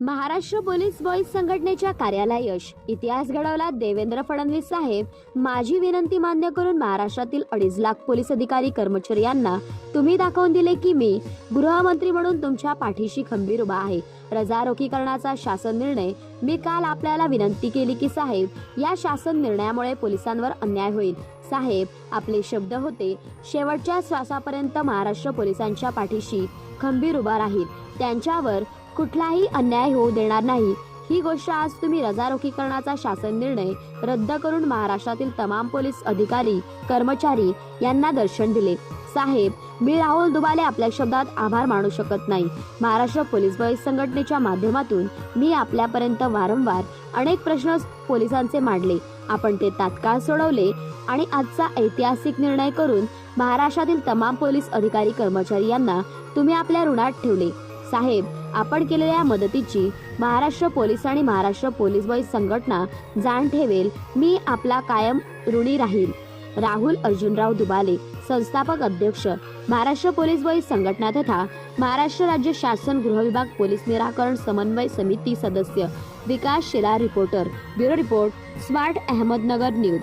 Maharashtra police boys संघटनेच्या कार्याला यश. इतिहास घडवला देवेंद्र फडणवीस साहेब. माझी विनंती मान्य करून महाराष्ट्रातील अडीच लाख पोलीस अधिकारी कर्मचारी यांना तुम्ही दाखवून दिले की मी गृहमंत्री म्हणून तुमच्या पाठीशी खंबीर उभा आहे. रजारोखीकरणाचा शासन निर्णय. मी काल आपल्याला विनंती केली की साहेब या शासन निर्णयामुळे पोलिसांवर अन्याय होईल. साहेब आपले शब्द होते शेवटच्या श्वासापर्यंत महाराष्ट्र पोलिसांच्या पाठीशी खंबीर उभा राहील. त्यांच्यावर कुठलाही अन्याय होऊ देणार नाही. ही गोष्ट आज तुम्ही रजारोखीकरणाचा शासन निर्णय रद्द करून महाराष्ट्रातील तमाम पोलीस अधिकारी कर्मचारी यांना दर्शन दिले. साहेब मी राहुल दुबाले आपल्या शब्दात आभार मानू शकत नाही. महाराष्ट्र पोलीस बॉईज संघटनेच्या माध्यमातून मी आपल्यापर्यंत वारंवार अनेक प्रश्न पोलिसांचे मांडले. आपण ते तात्काळ सोडवले आणि आजचा ऐतिहासिक निर्णय करून महाराष्ट्रातील तमाम पोलीस अधिकारी कर्मचारी यांना तुम्ही आपल्या ऋणात ठेवले. साहेब आपण केलेल्या मदतीची महाराष्ट्र पोलीस आणि महाराष्ट्र पोलीस बॉईज संघटना जाण ठेवेल. मी आपला कायम ऋणी राहील. राहुल अर्जुनराव दुबाले संस्थापक अध्यक्ष महाराष्ट्र पोलीस बॉईज संघटना तथा महाराष्ट्र राज्य शासन गृह विभाग पोलीस निराकरण समन्वय समिती सदस्य Vikas Shila reporter bureau report smart Ahmednagar news.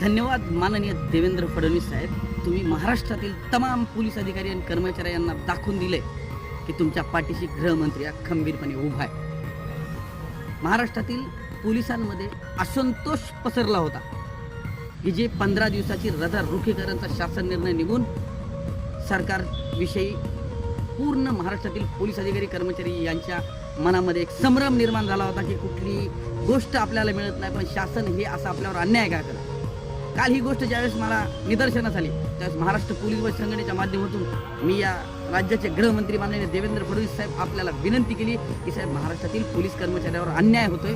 धन्यवाद माननीय देवेंद्र फडणवीस साहेब. तुम्ही महाराष्ट्रातील तमाम पोलीस अधिकारी आणि कर्मचारी यांना दाखवून दिले की तुमच्या पाठीशी गृहमंत्री हा खंबीरपणे उभा आहे. महाराष्ट्रातील पोलिसांमध्ये असंतोष पसरला होता की जे पंधरा दिवसाची रजा रुखीकरणचा शासन निर्णय निघून सरकारविषयी पूर्ण महाराष्ट्रातील पोलीस अधिकारी कर्मचारी यांच्या मनामध्ये एक संभ्रम निर्माण झाला होता की कुठली गोष्ट आपल्याला मिळत नाही पण शासन हे असं आपल्यावर अन्याय का करत? काल ही गोष्ट ज्यावेळेस मला निदर्शनास आली त्यावेळेस महाराष्ट्र पोलीस व संघटनेच्या माध्यमातून मी या राज्याचे गृहमंत्री माननीय देवेंद्र फडणवीस साहेब आपल्याला विनंती केली की साहेब महाराष्ट्रातील पोलीस कर्मचाऱ्यावर अन्याय होतोय.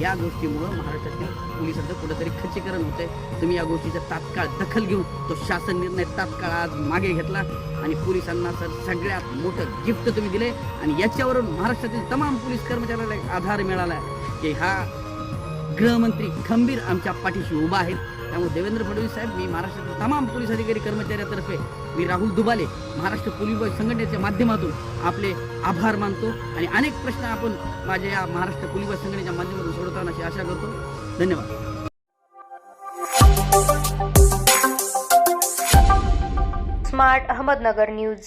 या गोष्टीमुळं महाराष्ट्रातील पोलिसांचं कुठंतरी खच्चीकरण होतंय. तुम्ही या गोष्टीचा तात्काळ दखल घेऊन तो शासन निर्णय तात्काळ आज मागे घेतला आणि पोलिसांना सर सगळ्यात मोठं गिफ्ट तुम्ही दिले आणि याच्यावरून महाराष्ट्रातील तमाम पोलीस कर्मचाऱ्याला एक आधार मिळाला आहे की हा गृहमंत्री खंबीर आमच्या पाठीशी उभा आहेत. त्यामुळे देवेंद्र फडणवीस साहेब मी महाराष्ट्रातील तमाम पोलीस अधिकारी कर्मचाऱ्यातर्फे मी राहुल दुबाले महाराष्ट्र पोलीस बल संघटनेच्या माध्यमातून आपले आभार मानतो आणि अनेक प्रश्न आपण माझ्या या महाराष्ट्र पोलीस बल संघटनेच्या माध्यमातून सोडवताना अशी आशा करतो. धन्यवाद. Smart Ahmednagar news.